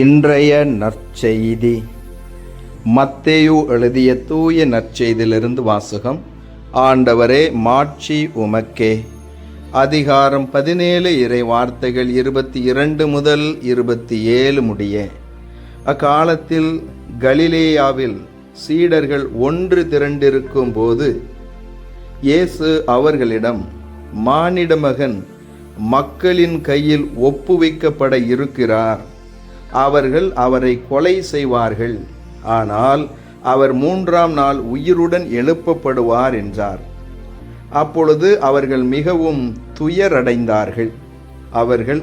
இன்றைய நற்செய்தி. மத்தேயு எழுதிய தூய நற்செய்தியிலிருந்து வாசகம் ஆண்டவரே மாட்சி உமக்கே. அதிகாரம் பதினேழு இறை வார்த்தைகள் இருபத்தி இரண்டு முதல் இருபத்தி ஏழு முடிய. அக்காலத்தில் கலிலேயாவில் சீடர்கள் ஒன்று திரண்டிருக்கும் போது இயேசு அவர்களிடம் மானிட மகன் மக்களின் கையில் ஒப்புவிக்கப்பட இருக்கிறார். அவர்கள் அவரை கொலை செய்வார்கள். ஆனால் அவர் மூன்றாம் நாள் உயிருடன் எழுப்பப்படுவார் என்றார். அப்பொழுது அவர்கள் மிகவும் துயரடைந்தார்கள். அவர்கள்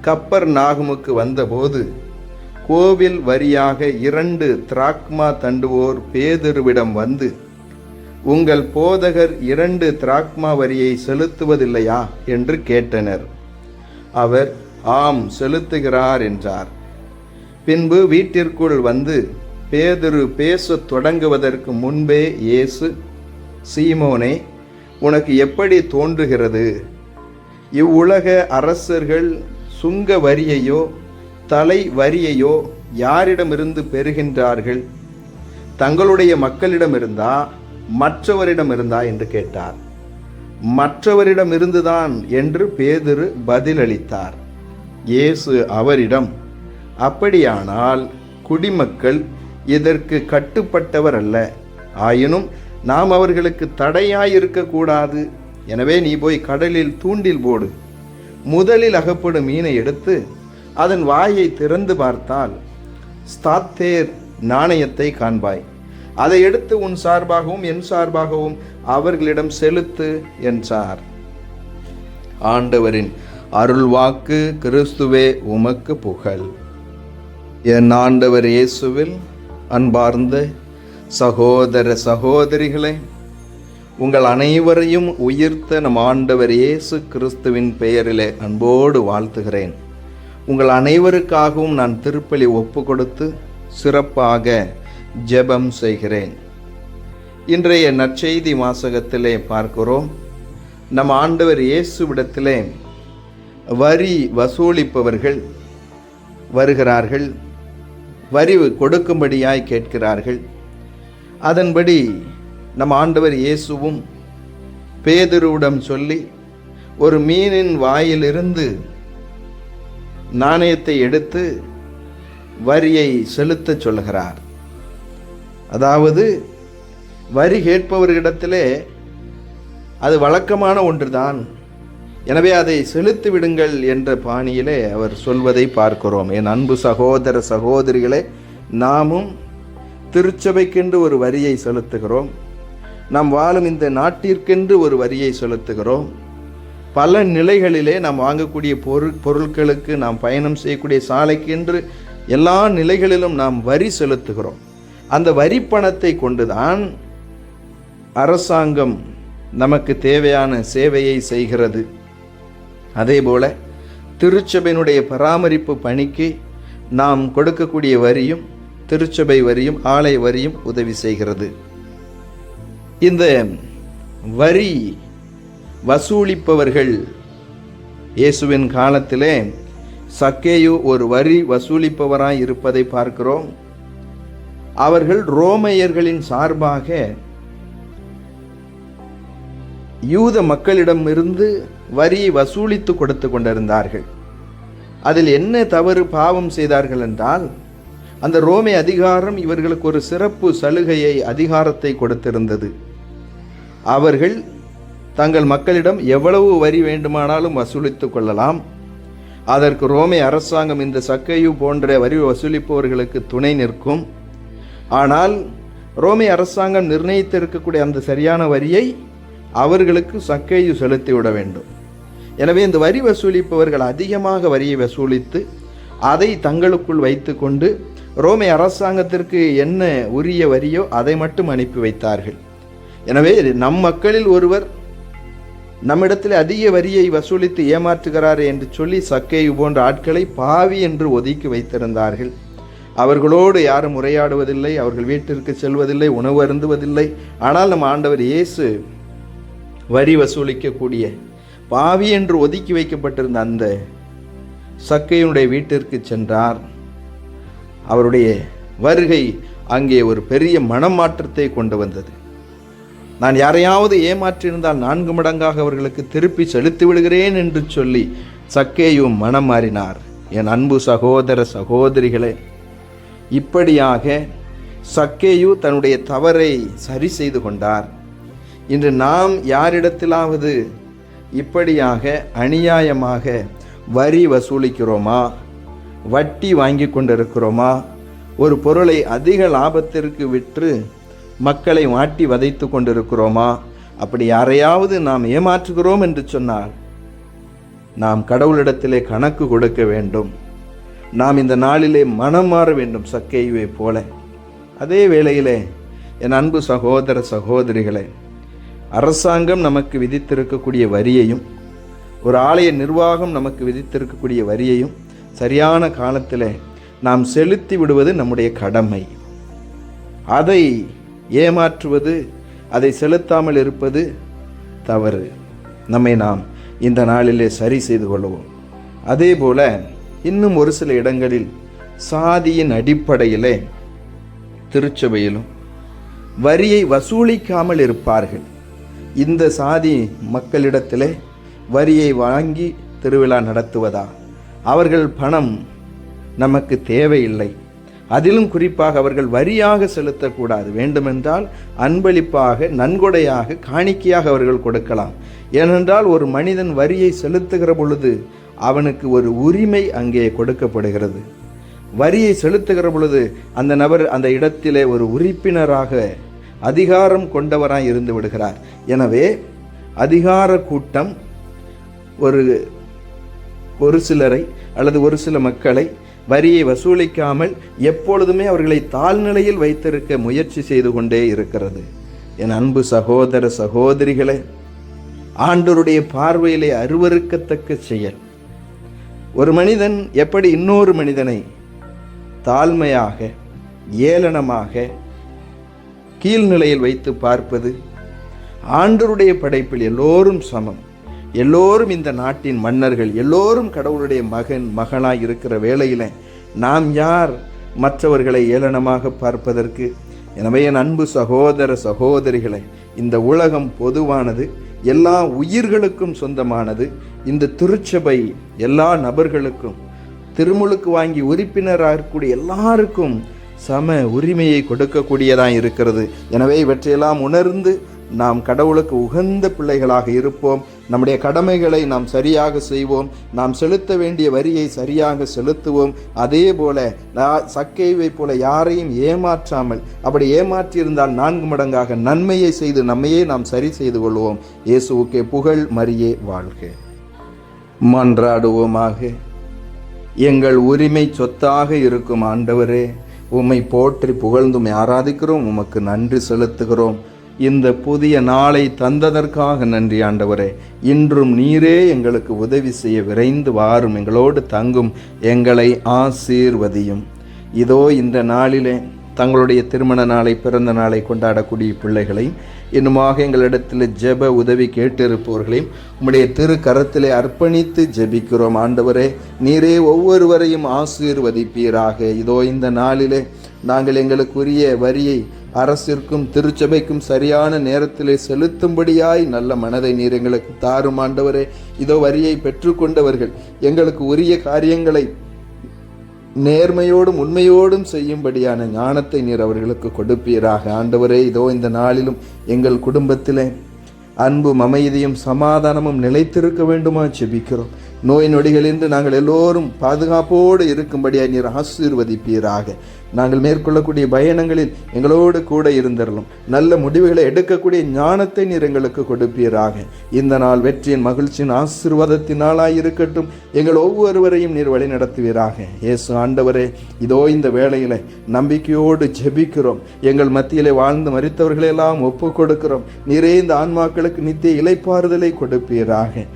கப்பர் நாகமுக்கு வந்தபோது கோவில் வரியாக இரண்டு திராக்மா தண்டுவோர் பேதுருவிடம் வந்து உங்கள் போதகர் இரண்டு திராக்மா வரியை செலுத்துவதில்லையா? என்று கேட்டனர். அவர் ஆம் செலுத்துகிறார் என்றார். பின்பு வீட்டிற்குள் வந்து பேதுரு பேசத் தொடங்குவதற்கு முன்பே இயேசு சீமோனே உனக்கு எப்படி தோன்றுகிறது? இவ்வுலக அரசர்கள் சுங்க வரியையோ தலை வரியையோ யாரிடமிருந்து பெறுகின்றார்கள்? தங்களுடைய மக்களிடமிருந்தா மற்றவரிடமிருந்தா என்று கேட்டார். மற்றவரிடமிருந்துதான் என்று பேதிரு பதிலளித்தார். இயேசு அவரிடம் அப்படியானால் குடிமக்கள் இதற்கு கட்டுப்பட்டவர் அல்ல? ஆயினும் நாம் அவர்களுக்கு தடையாயிருக்கக்கூடாது. எனவே நீ போய் கடலில் தூண்டில் போடு. முதலில் அகப்படும் மீனை எடுத்து அதன் வாயை திறந்து பார்த்தால் ஸ்தாத்தேர் நாணயத்தை காண்பாய். அதை எடுத்து உன் சார்பாகவும் என் சார்பாகவும் அவர்களிடம் செலுத்து என்றார். ஆண்டவரின் அருள்வாக்கு கிறிஸ்துவே உமக்கு புகழ். என் ஆண்டவர் இயேசுவில் அன்பார்ந்த சகோதர சகோதரிகளே உங்கள் அனைவரையும் உயிர்த்த நம் ஆண்டவர் இயேசு கிறிஸ்துவின் பெயரிலே அன்போடு வாழ்த்துகிறேன். உங்கள் அனைவருக்காகவும் நான் திருப்பலி ஒப்பு கொடுத்து சிறப்பாக ஜெபம் செய்கிறேன். இன்றைய நற்செய்தி வாசகத்திலே பார்க்கிறோம். நம் ஆண்டவர் இயேசுவிடத்திலே வரி வசூலிப்பவர்கள் வருகிறார்கள். வரி கொடுக்கும்படியாய் கேட்கிறார்கள். அதன்படி நம் ஆண்டவர் இயேசுவும் பேதுருவிடம் சொல்லி ஒரு மீனின் வாயிலிருந்து நாணயத்தை எடுத்து வரியை செலுத்தச் சொல்கிறார் அதாவது வரி கேட்பவர்களிடத்திலே அது வழக்கமான ஒன்றுதான். எனவே அதை செலுத்தி விடுங்கள் என்ற பாணியிலே அவர் சொல்வதை பார்க்கிறோம். என் அன்பு சகோதர சகோதரிகளே நாமும் திருச்சபைக்கென்று ஒரு வரியை செலுத்துகிறோம். நாம் வாழும் இந்த நாட்டிற்கென்று ஒரு வரியை செலுத்துகிறோம். பல நிலைகளிலே நாம் வாங்கக்கூடிய பொருள் பொருட்களுக்கு நாம் பயணம் செய்யக்கூடிய சாலைக்கென்று எல்லா நிலைகளிலும் நாம் வரி செலுத்துகிறோம். அந்த வரி பணத்தை கொண்டுதான் அரசாங்கம் நமக்கு தேவையான சேவையை செய்கிறது. அதேபோல திருச்சபையினுடைய பராமரிப்பு பணிக்கு நாம் கொடுக்கக்கூடிய வரியும் திருச்சபை வரியும் ஆலய வரியும் உதவி செய்கிறது. இந்த வரி வசூலிப்பவர்கள் இயேசுவின் காலத்திலே சக்கேயு ஒரு வரி வசூலிப்பவராய் இருப்பதை பார்க்கிறோம். அவர்கள் ரோமையர்களின் சார்பாக யூத மக்களிடமிருந்து வரி வசூலித்து கொடுத்து கொண்டிருந்தார்கள். அதில் என்ன தவறு பாவம் செய்தார்கள் என்றால் அந்த ரோமை அதிகாரம் இவர்களுக்கு ஒரு சிறப்பு சலுகையை அதிகாரத்தை கொடுத்திருந்தது. அவர்கள் தங்கள் மக்களிடம் எவ்வளவு வரி வேண்டுமானாலும் வசூலித்து கொள்ளலாம். அதற்கு ரோமை அரசாங்கம் இந்த சக்கையு போன்ற வரி வசூலிப்பவர்களுக்கு துணை நிற்கும். ஆனால் ரோமை அரசாங்கம் நிர்ணயித்திருக்கக்கூடிய அந்த சரியான வரியை அவர்களுக்கு சக்கையு செலுத்திவிட வேண்டும். எனவே இந்த வரி வசூலிப்பவர்கள் அதிகமாக வரியை வசூலித்து அதை தங்களுக்குள் வைத்துக்கொண்டு ரோமை அரசாங்கத்திற்கு என்ன உரிய வரியோ அதை மட்டும் அனுப்பி வைத்தார்கள். எனவே நம் மக்களில் ஒருவர் நம்மிடத்தில் அதிக வரியை வசூலித்து ஏமாற்றுகிறார் என்று சொல்லி சக்கை போன்ற ஆட்களை பாவி என்று ஒதுக்கி வைத்திருந்தார்கள். அவர்களோடு யாரும் உரையாடுவதில்லை அவர்கள் வீட்டிற்கு செல்வதில்லை உணவு அருந்துவதில்லை. ஆனால் நம் ஆண்டவர் இயேசு வரி வசூலிக்கக்கூடிய பாவி என்று ஒதுக்கி வைக்கப்பட்டிருந்த அந்த சக்கையினுடைய வீட்டிற்கு சென்றார். அவருடைய வருகை அங்கே ஒரு பெரிய மனமாற்றத்தை கொண்டு வந்தது. நான் யாரையாவது ஏமாற்றியிருந்தால் நான்கு மடங்காக அவர்களுக்கு திருப்பி செலுத்தி விடுகிறேன் என்று சொல்லி சக்கேயும் மனம் மாறினார் என் அன்பு சகோதர சகோதரிகளே இப்படியாக சக்கேயு தன்னுடைய தவறை சரி செய்து கொண்டார். இன்று நாம் யாரிடத்திலாவது இப்படியாக அநியாயமாக வரி வசூலிக்கிறோமா? வட்டி வாங்கி கொண்டிருக்கிறோமா? ஒரு பொருளை அதிக லாபத்திற்கு விற்று மக்களை மாட்டி வதைத்து கொண்டிருக்கிறோமா? அப்படி யாரையாவது நாம் ஏமாற்றுகிறோம் என்று சொன்னால் நாம் கடவுளிடத்திலே கணக்கு கொடுக்க வேண்டும். நாம் இந்த நாளிலே மனம் மாற வேண்டும் சக்கையுவை போல. அதே வேளையிலே என் அன்பு சகோதர சகோதரிகளே அரசாங்கம் நமக்கு விதித்திருக்கக்கூடிய வரியையும் ஒரு ஆலய நிர்வாகம் நமக்கு விதித்திருக்கக்கூடிய வரியையும் சரியான காலத்தில் நாம் செலுத்தி விடுவது நம்முடைய கடமை. அதை ஏமாற்றுவது அதை செலுத்தாமல் இருப்பது தவறு. நம்மை நாம் இந்த நாளிலே சரி செய்து கொள்வோம். அதே போல் இன்னும் ஒரு சில இடங்களில் சாதியின் அடிப்படையிலே திருச்சபையிலும் வரியை வசூலிக்காமல் இருப்பார்கள். இந்த சாதி மக்களிடத்திலே வரியை வாங்கி திருவிழா நடத்துவதா? அவர்கள் பணம் நமக்கு தேவையில்லை. அதிலும் குறிப்பாக அவர்கள் வரியாக செலுத்தக்கூடாது. வேண்டுமென்றால் அன்பளிப்பாக நன்கொடையாக காணிக்கையாக அவர்கள் கொடுக்கலாம். ஏனென்றால் ஒரு மனிதன் வரியை செலுத்துகிற பொழுது அவனுக்கு ஒரு உரிமை அங்கே கொடுக்கப்படுகிறது. வரியை செலுத்துகிற பொழுது அந்த நபர் அந்த இடத்திலே ஒரு உறுப்பினராக அதிகாரம் கொண்டவராய் இருந்து விடுகிறார். எனவே அதிகார கூட்டம் ஒரு ஒரு சிலரை அல்லது ஒரு சில மக்களை வரியை வசூலிக்காமல் எப்பொழுதுமே அவர்களை தாழ்நிலையில் வைத்திருக்க முயற்சி செய்து கொண்டே இருக்கிறது. என் அன்பு சகோதர சகோதரிகளே ஆண்டோருடைய பார்வையிலே அருவறுக்கத்தக்க செயல். ஒரு மனிதன் எப்படி இன்னொரு மனிதனை தாழ்மையாக ஏளனமாக கீழ்நிலையில் வைத்து பார்ப்பது ஆண்டருடைய படைப்பில் எல்லோரும் சமம். எல்லோரும் இந்த நாட்டின் மன்னர்கள் எல்லோரும் கடவுளுடைய மகன் மகனாய் இருக்கிற வேளையில் நாம் யார்? மற்றவர்களை ஏளனமாக பார்ப்பதற்கு. எனவே என் அன்பு சகோதர சகோதரிகளை இந்த உலகம் பொதுவானது எல்லா உயிர்களுக்கும் சொந்தமானது. இந்த திருச்சபை எல்லா நபர்களுக்கும் திருமுழுக்கு வாங்கி உறுப்பினராக இருக்கக்கூடிய எல்லாருக்கும் சம உரிமையை கொடுக்கக்கூடியதாக இருக்கிறது. எனவே இவற்றையெல்லாம் உணர்ந்து நாம் கடவுளுக்கு உகந்த பிள்ளைகளாக இருப்போம். நம்முடைய கடமைகளை நாம் சரியாக செய்வோம். நாம் செலுத்த வேண்டிய வரியை சரியாக செலுத்துவோம். அதே போல நான் சக்கைவை போல யாரையும் ஏமாற்றாமல் அப்படி ஏமாற்றியிருந்தால் நான்கு மடங்காக நன்மையை செய்து நம்மையே நாம் சரி செய்து கொள்வோம். இயேசுவுக்கே புகழ் மரியே வாழ்க. மன்றாடுவோமாக. எங்கள் உரிமை சொத்தாக இருக்கும் ஆண்டவரே. உம்மை போற்றி புகழ்ந்தும் ஆராதிக்கிறோம் உமக்கு நன்றி செலுத்துகிறோம். இந்த புதிய நாளை தந்ததற்காக நன்றி ஆண்டவரே. இன்றும் நீரே எங்களுக்கு உதவி செய்ய விரைந்து வாரும் எங்களோடு தங்கும் எங்களை ஆசீர்வதியும். இதோ இந்த நாளிலே தங்களுடைய திருமண நாளை பிறந்த நாளை கொண்டாடக்கூடிய பிள்ளைகளை இன்னுமாக எங்களிடத்தில் ஜெப உதவி கேட்டிருப்பவர்களையும் உம்முடைய திரு கரத்திலே அர்ப்பணித்து ஜெபிக்கிறோம். ஆண்டவரே நீரே ஒவ்வொருவரையும் ஆசீர்வதிப்பீராக. இதோ இந்த நாளிலே நாங்கள் எங்களுக்குரிய வரியை அரசிற்கும் திருச்சபைக்கும் சரியான நேரத்திலே செலுத்தும்படியாய் நல்ல மனதை நீர் எங்களுக்கு தாரும். ஆண்டவரே இதோ வரியை பெற்றுக்கொண்டவர்கள் எங்களுக்கு உரிய காரியங்களை நேர்மையோடும் உண்மையோடும் செய்யும்படியான ஞானத்தை நீர் அவர்களுக்கு கொடுப்பீராக. ஆண்டவரே இதோ இந்த நாளிலும் எங்கள் குடும்பத்திலே அன்பும் அமைதியும் சமாதானமும் நிலைத்திருக்க வேண்டுமா செபிக்கிறோம் நோய் நொடிகளின்றி நாங்கள் எல்லோரும் பாதுகாப்போடு இருக்கும்படியாக நீர் ஆசீர்வதிப்பீராக. நாங்கள் மேற்கொள்ளக்கூடிய பயணங்களில் எங்களோடு கூட இருந்திரலும். நல்ல முடிவுகளை எடுக்கக்கூடிய ஞானத்தை நீர் எங்களுக்கு கொடுப்பீராக. இந்த நாள் வெற்றியின் மகிழ்ச்சியின் ஆசீர்வாதத்தினாலாய் இருக்கட்டும். எங்கள் ஒவ்வொருவரையும் நீர் வழி நடத்துவீராக இயேசு ஆண்டவரே இதோ இந்த வேளையில நம்பிக்கையோடு ஜெபிக்கிறோம். எங்கள் மத்தியிலே வாழ்ந்து மறித்தவர்களெல்லாம் ஒப்பு கொடுக்கிறோம் நீரே இந்த ஆன்மாக்களுக்கு நித்திய இலைப்பாறுதலை கொடுப்பீராக.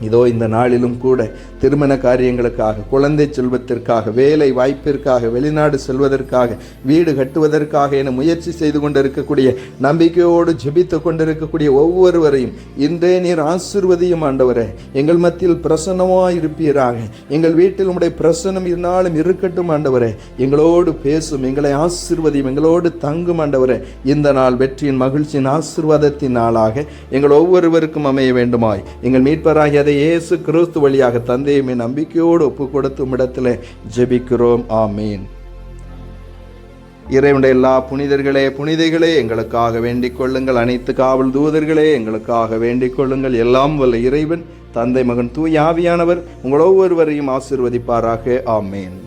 இதோ இந்த நாளிலும் கூட திருமண காரியங்களுக்காக குழந்தை செல்வத்திற்காக வேலை வாய்ப்பிற்காக வெளிநாடு செல்வதற்காக வீடு கட்டுவதற்காக என முயற்சி செய்து கொண்டிருக்கக்கூடிய நம்பிக்கையோடு ஜெபித்து கொண்டிருக்கக்கூடிய ஒவ்வொருவரையும் இன்றே நீர் ஆசிர்வதியும் ஆண்டவரே. எங்கள் மத்தியில் பிரசன்னமாக இருப்பீராக எங்கள் வீட்டில் உடைய பிரசனம் இருந்தாலும் இருக்கட்டும் ஆண்டவரே. எங்களோடு பேசும் எங்களை ஆசிர்வதியும் எங்களோடு தங்கும் ஆண்டவரே. இந்த நாள் வெற்றியின் மகிழ்ச்சியின் ஆசிர்வாதத்தின் நாளாக எங்கள் ஒவ்வொருவருக்கும் அமைய வேண்டுமாய். எங்கள் மீட்பராகிய அதை இயேசு கிறிஸ்து வழியாக தந்தையுமே நம்பிக்கையோடு ஒப்பு கொடுத்தும் இடத்துல ஜெபிக்கிறோம். ஆமீன். இறைவனுடைய எல்லா புனிதர்களே புனிதைகளே எங்களுக்காக வேண்டிக் கொள்ளுங்கள். அனைத்து காவல் தூதர்களே எங்களுக்காக வேண்டிக் கொள்ளுங்கள். எல்லாம் வல்ல இறைவன் தந்தை மகன் தூய் ஆவியானவர் உங்கள் ஒவ்வொருவரையும் ஆசிர்வதிப்பாராக. ஆமேன்.